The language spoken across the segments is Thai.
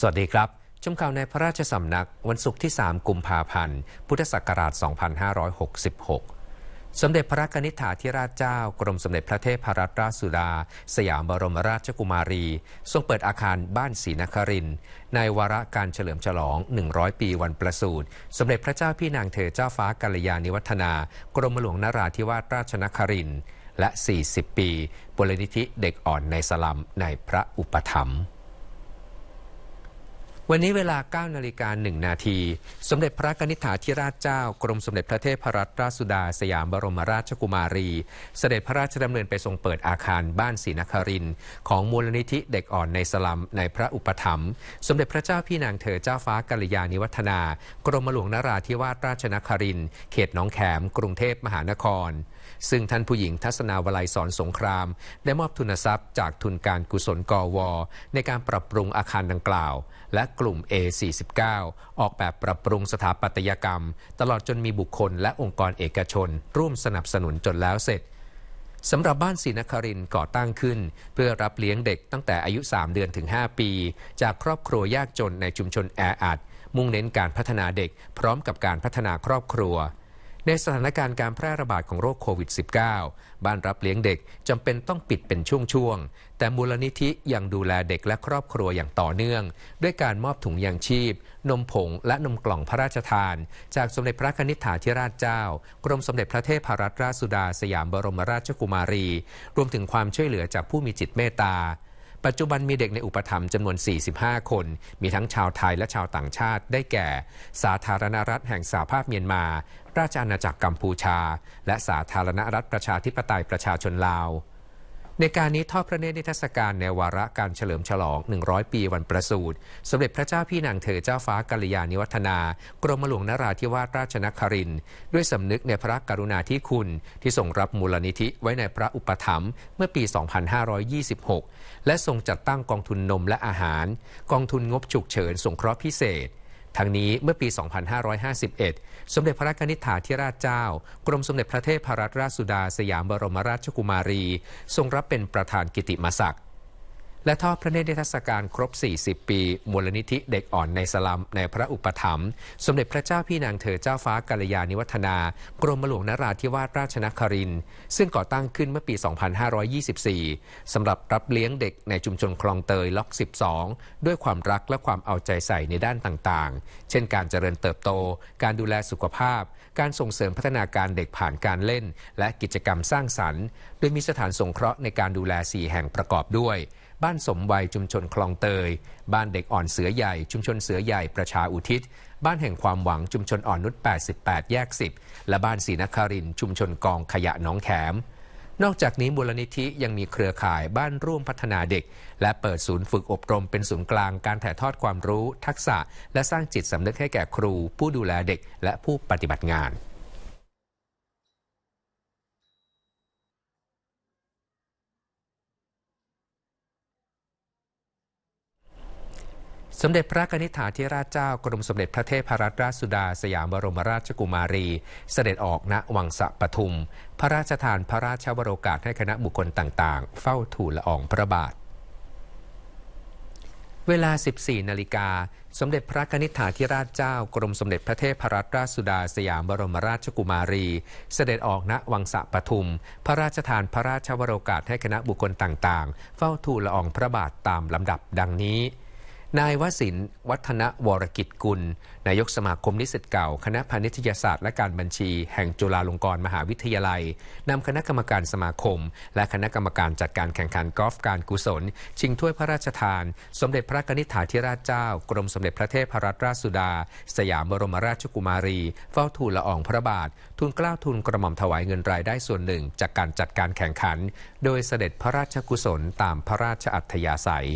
สวัสดีครับชมข่าวในพระราชสำนักวันศุกร์ที่ 3 กุมภาพันธ์ พุทธศักราช 2566 สมเด็จพระกนิษฐาธิราชเจ้า กรมสมเด็จพระเทพรัตนราชสุดา สยามบรมราชกุมารี ทรงเปิดอาคารบ้านศรีนครินในวาระการเฉลิมฉลอง 100 ปีวันประสูติ สมเด็จพระเจ้าพี่นางเธอเจ้าฟ้ากัลยาณิวัฒนา กรมหลวงนราธิวาสราชนครินทร์และ 40 ปีบรนิธิเด็กอ่อนในสลัมในพระอุปถัมภ์ วันนี้เวลา 9 นาฬิกา 1 นาที สมเด็จพระกนิษฐาธิราชเจ้า กรมสมเด็จพระเทพรัตนราชสุดา สยามบรมราชกุมารี เสด็จพระราชดำเนินไปทรงเปิดอาคารบ้านศรีนครินของมูลนิธิเด็กอ่อนในสลัมในพระอุปถัมภ์สมเด็จพระเจ้าพี่นางเธอเจ้าฟ้ากัลยาณิวัฒนา กรมหลวงนราธิวาสราชนครินเขตหนองแขม กรุงเทพมหานคร ซึ่งท่านผู้หญิงทัศนาวลัยสอนสงคราม ได้มอบทุนทรัพย์จากทุนการกุศลกอว ในการปรับปรุงอาคารดังกล่าว และกลุ่ม A49 ออกแบบปรับปรุงสถาปัตยกรรม ตลอดจนมีบุคคลและองค์กรเอกชน ร่วมสนับสนุนจนแล้วเสร็จสำหรับบ้านศรีนครินก่อตั้งขึ้น เพื่อรับเลี้ยงเด็กตั้งแต่อายุ 3 เดือนถึง 5 ปี จากครอบครัวยากจนในชุมชนแออัดมุ่งเน้นการพัฒนาเด็กพร้อมกับการพัฒนาครอบครัว ในสถานการณ์การแพร่ระบาดของโรคโควิด -19 บ้านรับเลี้ยงเด็กจำเป็นต้องปิดเป็นช่วงๆ แต่มูลนิธิยังดูแลเด็กและครอบครัวอย่างต่อเนื่อง ด้วยการมอบถุงยางชีพ นมผงและนมกล่องพระราชทาน จากสมเด็จพระนิษฐาธิราชเจ้า กรมสมเด็จพระเทพรัตนราชสุดาสยามบรมราชกุมารี รวมถึงความช่วยเหลือจากผู้มีจิตเมตตา ปัจจุบันมีเด็กในอุปถัมภ์จำนวน 45 คน มีทั้งชาวไทยและชาวต่างชาติ ได้แก่ สาธารณรัฐแห่งสหภาพเมียนมา ราชอาณาจักรกัมพูชา และสาธารณรัฐประชาธิปไตยประชาชนลาว ในการนี้ทอดพระเนตรนิทรรศการในวาระการเฉลิมฉลอง 100 ปีวันประสูติ สมเด็จพระเจ้าพี่นางเธอเจ้าฟ้ากัลยาณิวัฒนา กรมหลวงนราธิวาสราชนครินทร์ด้วยสำนึกในพระกรุณาธิคุณ ที่ทรงรับมูลนิธิไว้ในพระอุปถัมภ์เมื่อปี 2526 และทรงจัดตั้งกองทุนนมและอาหาร กองทุนงบฉุกเฉินสงเคราะห์พิเศษ ทั้งนี้เมื่อปี 2551 สมเด็จพระกนิษฐาธิราชเจ้า กรมสมเด็จพระเทพรัตนราชสุดาสยามบรมราชกุมารี ทรงรับเป็นประธานกิติมศักดิ์ และทอดพระเนตรนิทรรศการครบ 40 ปี มูลนิธิเด็กอ่อนในสลัมในพระอุปถัมภ์สมเด็จพระเจ้าพี่นางเธอเจ้าฟ้ากัลยาณิวัฒนา กรมหลวงนราธิวาสราชนครินทร์ซึ่งก่อตั้งขึ้นเมื่อปี 2524 สำหรับรับเลี้ยงเด็กในชุมชนคลองเตยล็อก 12 ด้วยความรักและความเอาใจใส่ในด้านต่างๆ เช่นการเจริญเติบโต การดูแลสุขภาพ การส่งเสริมพัฒนาการเด็กผ่านการเล่น และกิจกรรมสร้างสรรค์ โดยมีสถานสงเคราะห์ในการดูแล 4 แห่งประกอบด้วย บ้านสมวัยชุมชนคลองเตย บ้านเด็กอ่อนเสือใหญ่ ชุมชนเสือใหญ่ประชาอุทิศ บ้านแห่งความหวังชุมชนอ่อนนุช 88 แยก 10 และบ้านศรีนครินชุมชนกองขยะหนองแขม นอกจากนี้มูลนิธิยังมีเครือข่ายบ้านร่วมพัฒนาเด็ก และเปิดศูนย์ฝึกอบรมเป็นศูนย์กลางการถ่ายทอดความรู้ ทักษะ และสร้างจิตสำนึกให้แก่ครู ผู้ดูแลเด็ก และผู้ปฏิบัติงาน สมเด็จพระกนิษฐาธิราชเจ้ากรมสมเด็จพระเทพรัตนราชสุดาสยามบรมราชกุมารี เสด็จออกณวังสะปทุม พระราชทานพระราชวโรกาสให้คณะบุคคลต่างๆ เฝ้าทูลละอองพระบาท เวลา 14 นาฬิกา สมเด็จพระกนิษฐาธิราชเจ้ากรมสมเด็จพระเทพรัตนราชสุดาสยามบรมราชกุมารี เสด็จออกณวังสะปทุม พระราชทานพระราชวโรกาสให้คณะบุคคลต่างๆ เฝ้าทูลละอองพระบาทตามลำดับดังนี้ นายวสินวัฒนวรกิจกุล นายกสมาคมนิสิตเก่า คณะพาณิชยศาสตร์และการบัญชี แห่งจุฬาลงกรณ์มหาวิทยาลัยนำคณะกรรมการสมาคม และคณะกรรมการจัดการแข่งขันกอล์ฟการกุศล ชิงถ้วยพระราชทาน สมเด็จพระนิษฐาธิราชเจ้า กรมสมเด็จพระเทพรัตนราชสุดา สยามบรมราชกุมารี เฝ้าทูลละอองพระบาท ทูลเกล้าทูลกระหม่อมถวายเงินรายได้ส่วนหนึ่ง จากการจัดการแข่งขัน โดยเสด็จพระราชกุศลตามพระราชอัธยาศัย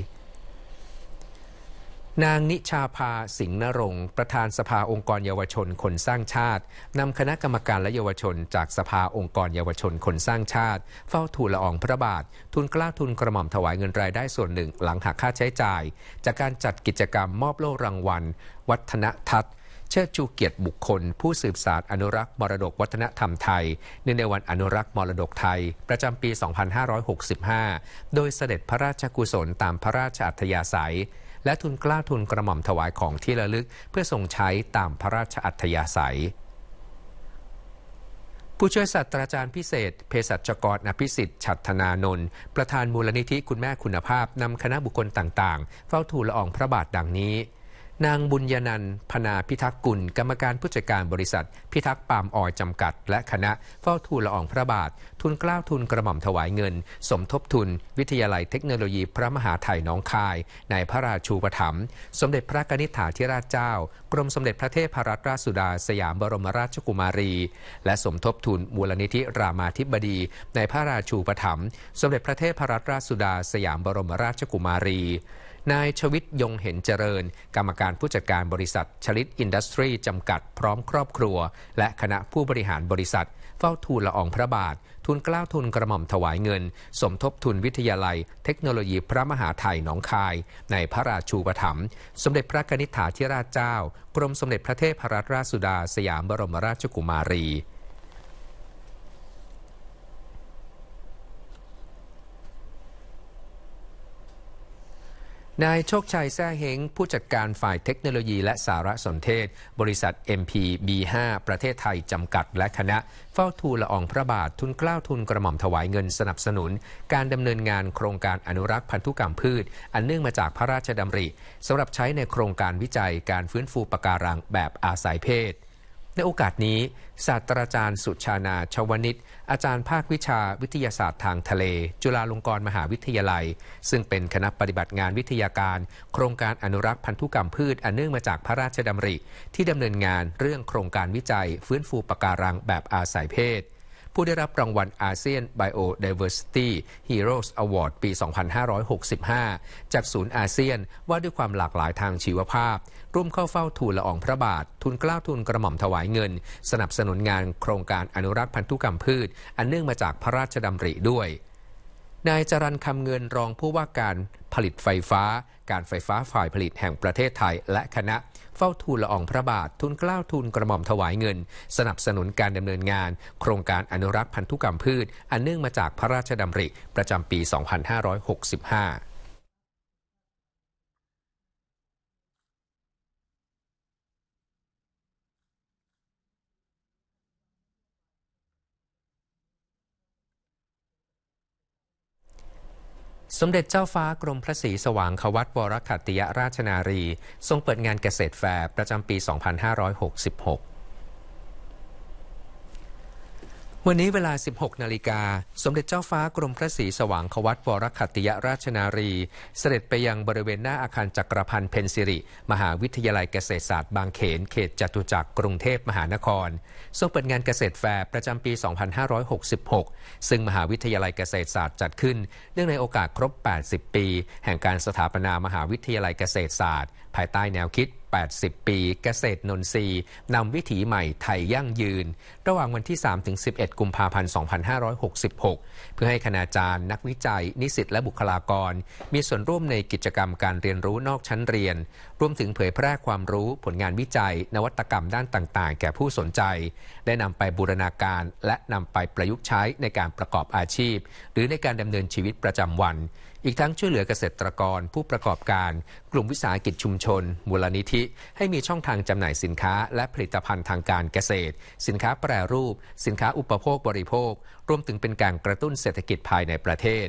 นางนิชาภาสิงห์นรงค์ประธานสภาองค์กรเยาวชนคนสร้างชาตินำคณะกรรมการและเยาวชน จากสภาองค์กรเยาวชนคนสร้างชาติ เฝ้าทูลละอองพระบาท ทุนกล้าทุนกระหม่อมถวายเงินรายได้ส่วนหนึ่ง หลังหักค่าใช้จ่าย จากการจัดกิจกรรมมอบโล่รางวัล วัฒนทัศน์เชิดชูเกียรติบุคคล ผู้สืบสารอนุรักษ์มรดกวัฒนธรรมไทยเนื่องในวันอนุรักษ์มรดกไทย ประจำปี 2565 โดยเสด็จพระราชกุศลตามพระราชอัธยาศัย และทุนกล้าทุนกระหม่อมถวายของที่ระลึก เพื่อทรงใช้ตามพระราชอัธยาศัยผู้ช่วยศาสตราจารย์พิเศษเภสัชกรอภิสิทธิ์ ฉัตนานนท์ประธานมูลนิธิคุณแม่คุณภาพนำคณะบุคคลต่างๆ เฝ้าทูลละอองพระบาทดังนี้ นางบุญยนันพนาพิทักษ์กุล กรรมการผู้จัดการบริษัท พิทักษ์ปามออยจำกัด และคณะเฝ้าทูลละอองพระบาท ทุนกล้าวทุนกระหม่อมถวายเงิน สมทบทุน วิทยาลัยเทคโนโลยีพระมหาไทยน้องคาย ในพระราชูปถัมภ์สมเด็จพระกนิษฐาธิราชเจ้า กรมสมเด็จพระเทพรัตนราชสุดาสยามบรมราชกุมารี และสมทบทุนมูลนิธิรามาธิบดี ในพระราชูปถัมภ์สมเด็จพระเทพรัตนราชสุดาสยามบรมราชกุมารี นายชวิตยงเห็นเจริญ กรรมการผู้จัดการบริษัท ชลิตอินดัสทรีจำกัดพร้อมครอบครัว และคณะผู้บริหารบริษัท เฝ้าทูลละอองพระบาท ทุนกล้าวทุนกระหม่อมถวายเงิน สมทบทุนวิทยาลัย เทคโนโลยีพระมหาไทยหนองคาย ในพระราชูปถัมภ์สมเด็จพระนิษฐาธิราชเจ้า กรมสมเด็จพระเทพรัตนราชสุดาสยามบรมราชกุมารี นายโชคชัยแซ่เฮงผู้จัดการฝ่ายเทคโนโลยีและสารสนเทศ บริษัท MPB5 ประเทศไทย จำกัดและคณะ เฝ้าทูลละอองพระบาททุนกล้าวทุนกระหม่อมถวายเงินสนับสนุน การดำเนินงานโครงการอนุรักษ์พันธุกรรมพืช อันเนื่องมาจากพระราชดำริสำหรับใช้ในโครงการวิจัยการฟื้นฟูปะการังแบบอาศัยเพศ ในโอกาสนี้ ศาสตราจารย์สุชานาชวนิต อาจารย์ภาควิชาวิทยาศาสตร์ทางทะเล จุฬาลงกรณ์มหาวิทยาลัย ซึ่งเป็นคณะปฏิบัติงานวิทยาการ โครงการอนุรักษ์พันธุกรรมพืชอันเนื่องมาจากพระราชดำริ ที่ดำเนินงานเรื่องโครงการวิจัย ฟื้นฟูปะการังแบบอาศัยเพศ ผู้ได้รับรางวัลอาเซียน Biodiversity Heroes Award ปี 2565 จากศูนย์อาเซียนว่าด้วยความหลากหลายทางชีวภาพ ร่วมเข้าเฝ้าทูลละอองพระบาท ทุนกล้าทุนกระหม่อมถวายเงิน สนับสนุนงานโครงการอนุรักษ์พันธุกรรมพืช อันเนื่องมาจากพระราชดำริด้วยนายจรันคำเงินรองผู้ว่าการผลิตไฟฟ้า การไฟฟ้าฝ่ายผลิตแห่งประเทศไทย และคณะ เฝ้าทูลละอองพระบาท ทุนกล้าวทุนกระหม่อมถวายเงิน สนับสนุนการดำเนินงาน โครงการอนุรักษ์พันธุกรรมพืช อันเนื่องมาจากพระราชดำริประจำปี 2565 สมเด็จเจ้าฟ้ากรมพระศรีสว่างควัตวรขัตติยราชนารี ทรงเปิดงานเกษตรแฟร์ประจำปี 2566 วันนี้เวลา 16 นาฬิกา สมเด็จเจ้าฟ้ากรมพระศรีสว่างควัตวรคัติยราชนารี เสด็จไปยังบริเวณหน้าอาคารจักรพันธ์เพนซิริ มหาวิทยาลัยเกษตรศาสตร์บางเขน เขตจตุจักรกรุงเทพมหานครทรงเปิดงานเกษตรแฟร์ประจำปี 2566 ซึ่งมหาวิทยาลัยเกษตรศาสตร์จัดขึ้น เนื่องในโอกาสครบ 80 ปี แห่งการสถาปนามหาวิทยาลัยเกษตรศาสตร์ ภายใต้แนวคิด 80 ปี เกษตรนนทรีย์นำวิถีใหม่ไทยยั่งยืน ระหว่างวันที่ 3-11 กุมภาพันธ์ 2566 เพื่อให้คณาจารย์ นักวิจัย นิสิตและบุคลากร มีส่วนร่วมในกิจกรรมการเรียนรู้นอกชั้นเรียน รวมถึงเผยแพร่ความรู้ผลงานวิจัย นวัตกรรมด้านต่างๆ แก่ผู้สนใจ ได้นำไปบูรณาการและนำไปประยุกต์ใช้ในการประกอบอาชีพ หรือในการดำเนินชีวิตประจำวัน อีกทั้งช่วยเหลือเกษตรกร ผู้ประกอบการ กลุ่มวิสาหกิจชุมชน มูลนิธิ ให้มีช่องทางจำหน่ายสินค้า และผลิตภัณฑ์ทางการเกษตร สินค้าแปรรูป สินค้าอุปโภคบริโภค รวมถึงเป็นการกระตุ้นเศรษฐกิจภายในประเทศ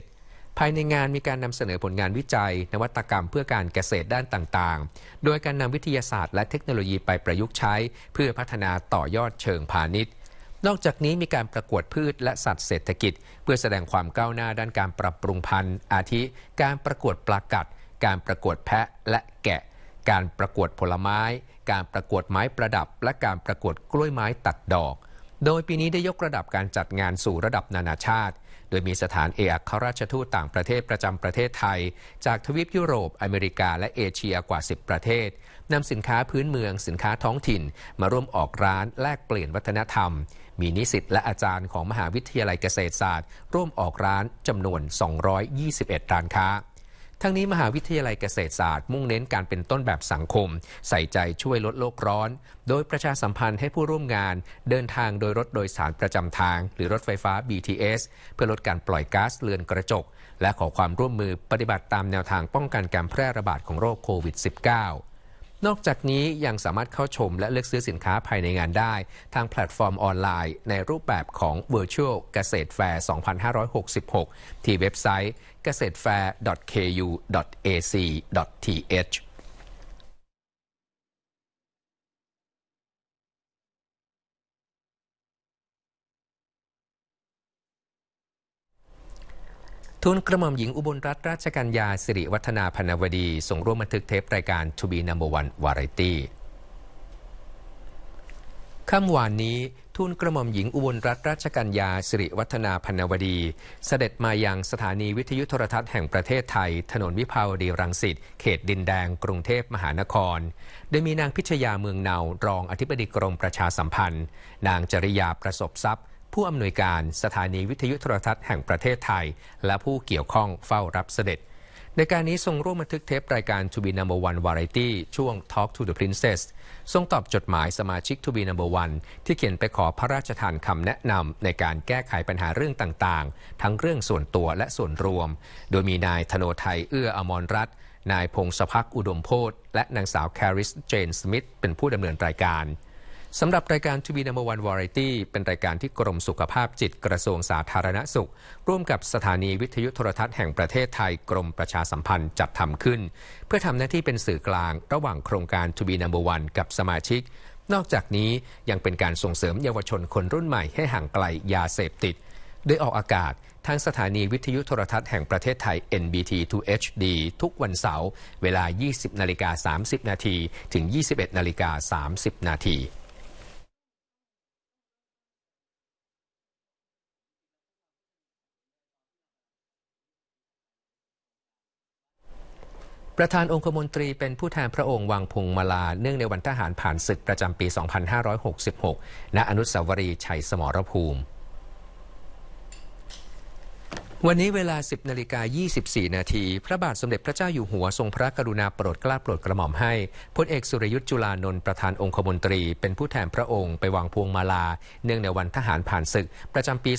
ภายในงานมีการนำเสนอผลงานวิจัย นวัตกรรมเพื่อการเกษตรด้านต่างๆ โดยการนำวิทยาศาสตร์และเทคโนโลยีไปประยุกต์ใช้ เพื่อพัฒนาต่อยอดเชิงพาณิชย์ นอกจากนี้มีการประกวดพืชและสัตว์เศรษฐกิจ เพื่อแสดงความก้าวหน้าด้านการปรับปรุงพันธุ์ อาทิ การประกวดปลากัด การประกวดแพะและแกะ การประกวดผลไม้ การประกวดไม้ประดับ และการประกวดกล้วยไม้ตัดดอก โดยปีนี้ได้ยกระดับการจัดงานสู่ระดับนานาชาติ โดยมีสถานเอกอัครราชทูตต่างประเทศประจำประเทศไทย จากทวีปยุโรป อเมริกา และเอเชียกว่า 10 ประเทศนำสินค้าพื้นเมือง สินค้าท้องถิ่น มาร่วมออกร้านแลกเปลี่ยนวัฒนธรรม มีนิสิตและอาจารย์ของมหาวิทยาลัยเกษตรศาสตร์ ร่วมออกร้านจำนวน 221 ร้านค้า ทั้งนี้มหาวิทยาลัยเกษตรศาสตร์ มุ่งเน้นการเป็นต้นแบบสังคม ใส่ใจช่วยลดโลกร้อน โดยประชาสัมพันธ์ให้ผู้ร่วมงาน เดินทางโดยรถโดยสารประจำทาง หรือรถไฟฟ้า BTS เพื่อลดการปล่อยก๊าซเรือนกระจก และขอความร่วมมือปฏิบัติตามแนวทางป้องกันการแพร่ระบาดของโรคโควิด -19 นอกจากนี้ยังสามารถเข้าชมและเลือกซื้อสินค้าภายในงานได้ ทางแพลตฟอร์มออนไลน์ ในรูปแบบของ Virtual เกษตรแฟร์ 2566 ที่เว็บไซต์เกษตรแฟร์ ku.ac.th ทูลกระหม่อมหญิงอุบลรัตนราชกัญญาสิริวัฒนาพนวดี ส่งร่วมบันทึกเทปรายการ To be number one variety ค่ำวานนี้ทูลกระหม่อมหญิงอุบลรัตนราชกัญญาสิริวัฒนาพนวดี เสด็จมายังสถานีวิทยุโทรทัศน์แห่งประเทศไทย ถนนวิภาวดีรังสิตเขตดินแดง กรุงเทพมหานคร โดยมีนางพิชยาเมืองเนารองอธิบดีกรมประชาสัมพันธ์ นางจริยาประสบทรัพย์ ผู้อำนวยการสถานีวิทยุโทรทัศน์แห่งประเทศไทย และผู้เกี่ยวข้องเฝ้ารับเสด็จ ในการนี้ทรงร่วมบันทึกเทปรายการ To be number one variety ช่วง Talk to the Princess ทรงตอบจดหมายสมาชิก To be number one ที่เขียนไปขอพระราชทานคำแนะนำในการแก้ไขปัญหาเรื่องต่างๆ ทั้งเรื่องส่วนตัวและส่วนรวม โดยมีนายธโนไทยเอื้ออมรรัตน์นายพงศพักอุดมโพธและนางสาวแคริสเจนสมิธเป็นผู้ดำเนินรายการ สำหรับรายการ To be number one variety เป็นรายการที่กรมสุขภาพจิตกระทรวงสาธารณสุข ร่วมกับสถานีวิทยุโทรทัศน์แห่งประเทศไทยกรมประชาสัมพันธ์จัดทำขึ้น เพื่อทำหน้าที่เป็นสื่อกลางระหว่างโครงการ To be number one กับสมาชิก นอกจากนี้ยังเป็นการส่งเสริมเยาวชนคนรุ่นใหม่ให้ห่างไกลยาเสพติด โดยออกอากาศทางสถานีวิทยุโทรทัศน์แห่งประเทศไทย NBT 2 HD ทุกวันเสาร์เวลา 20นาฬิกา30 นาทีถึง 21นาฬิกา30 นาที ประธานองคมนตรีเป็นผู้แทนพระองค์วางพงมาลา เนื่องในวันทหารผ่านศึกประจำปี 2566 ณ อนุสาวรีย์ชัยสมรภูมิ วันนี้เวลา 10นาฬิกา24 นาที พระบาทสมเด็จพระเจ้าอยู่หัวทรงพระกรุณาโปรดเกล้าโปรดกระหม่อมให้พลเอกสุรยุทธ์จุลานนท์ประธานองคมนตรี เป็นผู้แทนพระองค์ไปวางพวงมาลา เนื่องในวันทหารผ่านศึกประจำปี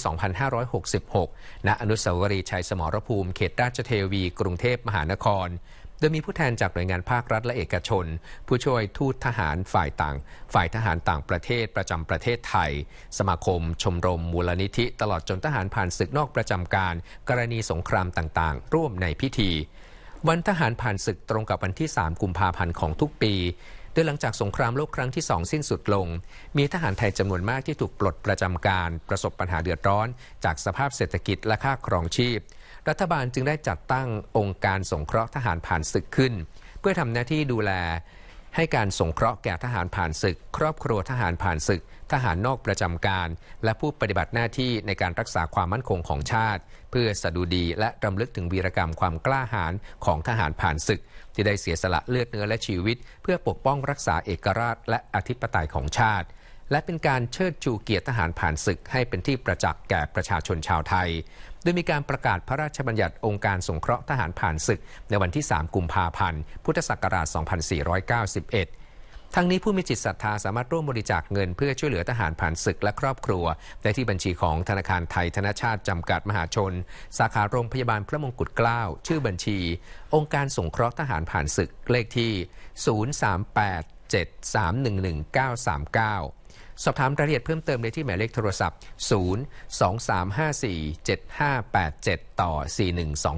2566 ณ อนุสาวรีย์ชัยสมรภูมิ เขตราชเทวี กรุงเทพมหานคร ดยมีผู้แทนจากหน่วยงานภาครัฐและเอกชน ผู้ช่วยทูตทหารฝ่ายต่าง ฝ่ายทหารต่างประเทศประจำประเทศไทย สมาคม ชมรม มูลนิธิ ตลอดจนทหารผ่านศึกนอกประจำการ กรณีสงครามต่างๆ ร่วมในพิธี วันทหารผ่านศึกตรงกับวันที่ 3 กุมภาพันธ์ของทุกปีโดยหลังจากสงครามโลกครั้งที่สองสิ้นสุดลง มีทหารไทยจำนวนมากที่ถูกปลดประจำการ ประสบปัญหาเดือดร้อน จากสภาพเศรษฐกิจและค่าครองชีพ รัฐบาลจึงได้จัดตั้งองค์การสงเคราะห์ทหารผ่านศึกขึ้น เพื่อทำหน้าที่ดูแลให้การสงเคราะห์แก่ทหารผ่านศึก ครอบครัวทหารผ่านศึก ทหารนอกประจำการ และผู้ปฏิบัติหน้าที่ในการรักษาความมั่นคงของชาติ เพื่อสดุดีและรำลึกถึงวีรกรรมความกล้าหาญของทหารผ่านศึก ที่ได้เสียสละเลือดเนื้อและชีวิต เพื่อปกป้องรักษาเอกราชและอธิปไตยของชาติ และเป็นการเชิดชูเกียรติทหารผ่านศึกให้เป็นที่ประจักษ์แก่ประชาชนชาวไทย โดยมีการประกาศพระราชบัญญัติองค์การสงเคราะห์ทหารผ่านศึก ในวันที่ 3 กุมภาพันธ์ พุทธศักราช 2491ทั้งนี้ผู้มีจิตศรัทธาสามารถร่วมบริจาคเงินเพื่อช่วยเหลือทหารผ่านศึกและครอบครัว ได้ที่บัญชีของธนาคารไทยธนชาติจำกัดมหาชน สาขาโรงพยาบาลพระมงกุฎเกล้า ชื่อบัญชี องค์การสงเคราะห์ทหารผ่านศึกเลขที่ 03873119939 สอบถามรายละเอียดเพิ่มเติมได้ที่หมายเลขโทรศัพท์ 023547587 ต่อ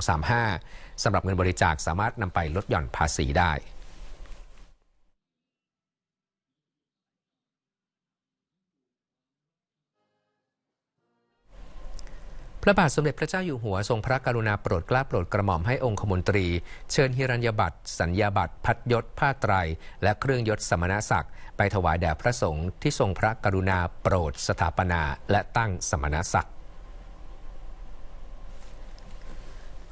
41235สำหรับเงินบริจาคสามารถนำไปลดหย่อนภาษีได้ พระบาทสมเด็จพระเจ้าอยู่หัวทรงพระกรุณาโปรดเกล้าโปรดกระหม่อมให้องคมนตรี เชิญฮิรัญญบัตรสัญญาบัตรพัดยศผ้าไตร และเครื่องยศสมณศักดิ์ไปถวายแด่พระสงฆ์ที่ทรงพระกรุณาโปรดสถาปนาและตั้งสมณศักดิ์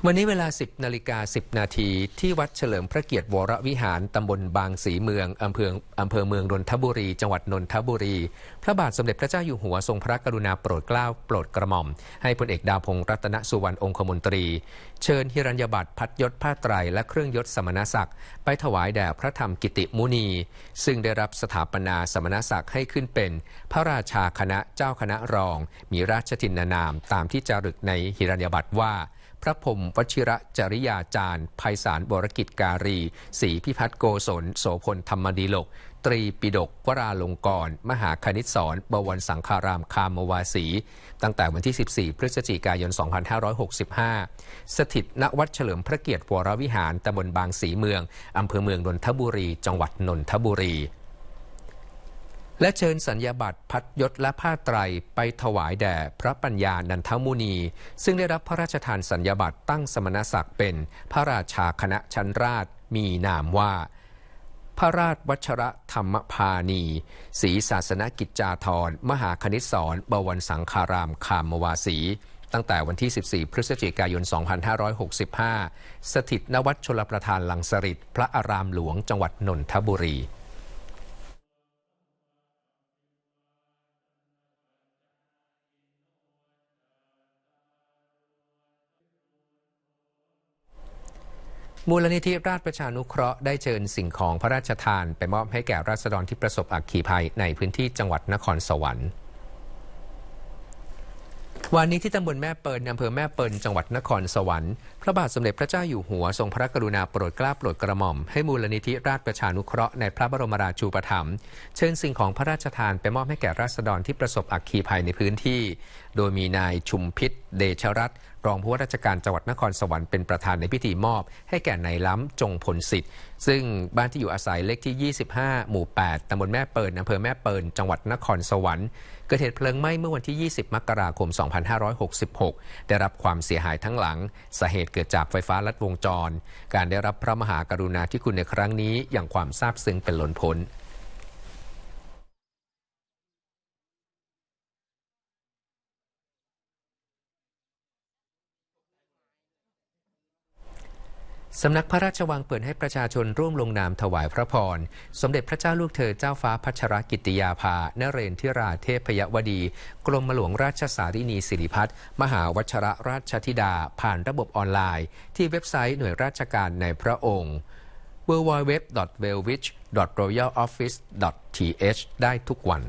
วันนี้เวลา 10นาฬิกา10 นาทีที่วัดเฉลิมพระเกียรติวรวิหาร ตำบลบางสีเมือง อำเภออำเภอเมืองนนทบุรี จังหวัดนนทบุรี พระบาทสมเด็จพระเจ้าอยู่หัวทรงพระกรุณาโปรดเกล้าโปรดกระหม่อม ให้พลเอกดาวพงศ์รัตนสุวรรณองคมนตรี เชิญฮิรัญญบัตรพัดยศผ้าไตรและเครื่องยศสมณศักดิ์ไปถวายแด่พระธรรมกิติมุนี ซึ่งได้รับสถาปนาสมณศักดิ์ให้ขึ้นเป็น พระราชาคณะเจ้าคณะรอง มีราชทินนามตามที่จารึกในฮิรัญญบัตรว่า พระพรมวชิระจริยาจารย์ภัยสารบรกิจการีศรีพิพัฒน์โกศลโสพลธรรมดีโลก ตรีปิดกวราลงกร มหาคณิตศรบวรสังคารามคามวาสี ตั้งแต่วันที่ 14 พฤศจิกายน 2565 สถิตณวัดเฉลิมพระเกียรติวรวิหารตำบลบางสีเมืองอำเภอเมืองนนทบุรี จังหวัดนนทบุรี และเชิญสัญญาบัตรพัดยศและผ้าไตรไปถวายแด่พระปัญญานันทมุนี ซึ่งได้รับพระราชทานสัญญาบัตรตั้งสมณศักดิ์เป็นพระราชาคณะชั้นราชมีนามว่า พระราชวัชระธรรมพานีศรีศาสนกิจจาธร มหาคณิตศรบวรสังคารามคามวาสี ตั้งแต่วันที่ 14 พฤศจิกายน 2565 สถิตณวัดชลประทานลังสริตพระอารามหลวงจังหวัดนนทบุรี มูลนิธิราชประชานุเคราะห์ได้เชิญสิ่งของพระราชทาน ไปมอบให้แก่ราษฎรที่ประสบอักขีภัยในพื้นที่จังหวัดนครสวรรค์วันนี้ที่ตำบลแม่เปิลอำเภอแม่เปิลจังหวัดนครสวรรค์พระบาทสมเด็จพระเจ้าอยู่หัวทรงพระกรุณาโปรดเกล้าโปรดกระหม่อม ให้มูลนิธิราชประชานุเคราะห์ในพระบรมราชูปถัมภ์เชิญสิ่งของพระราชทานไปมอบให้แก่ราษฎรที่ประสบอัคคีภัยในพื้นที่ โดยมีนายชุมพิษเดชรัตน์รองผู้ว่าราชการจังหวัดนครสวรรค์เป็นประธานในพิธีมอบ ให้แก่นายล้ำจงผลสิทธิ์ ซึ่งบ้านที่อยู่อาศัยเลขที่ 25 หมู่ 8 ตำบลแม่เปิลอำเภอแม่เปิลจังหวัดนครสวรรค์ เกิดเหตุเพลิงไหม้เมื่อวันที่ 20 มกราคม 2566 ได้รับความเสียหายทั้งหลังสาเหตุเกิดจากไฟฟ้าลัดวงจร การได้รับพระมหากรุณาธิคุณในครั้งนี้อย่างความซาบซึ้งเป็นล้นพ้น สำนักพระราชวังเปิดให้ประชาชนร่วมลงนามถวายพระพร สมเด็จพระเจ้าลูกเธอเจ้าฟ้าพัชรกิติยาภา นเรนทิราเทพยวดี กรมหลวงราชสารินีสิริพัฒน์มหาวัชรราชธิดา ผ่านระบบออนไลน์ ที่เว็บไซต์หน่วยราชการในพระองค์ www.welwich.royaloffice.th ได้ทุกวัน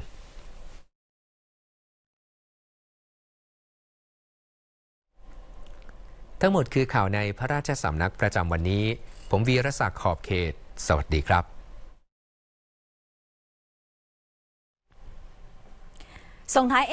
ทั้งหมดคือข่าวในพระราชสำนักประจำวันนี้ ผมวีรศักดิ์ขอบเขต สวัสดีครับส่งท้าย